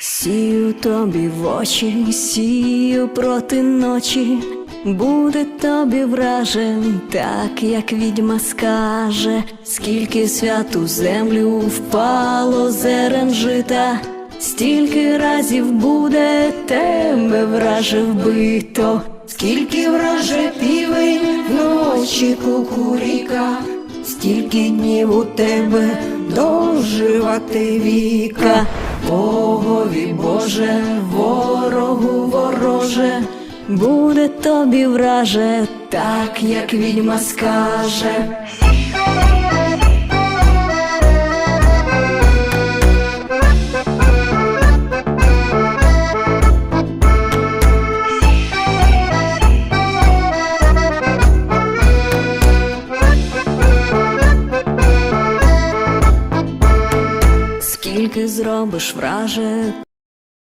Сію тобі в очі, сію проти ночі, буде тобі вражен, так як відьма скаже, скільки святу землю впало зерен жита, стільки разів буде тебе враже вбито, скільки враже півень вночі кукуріка, стільки днів у тебе доживати віка. Богові Боже, ворогу вороже, буде тобі враже, так як відьма скаже. Скільки зробиш враже,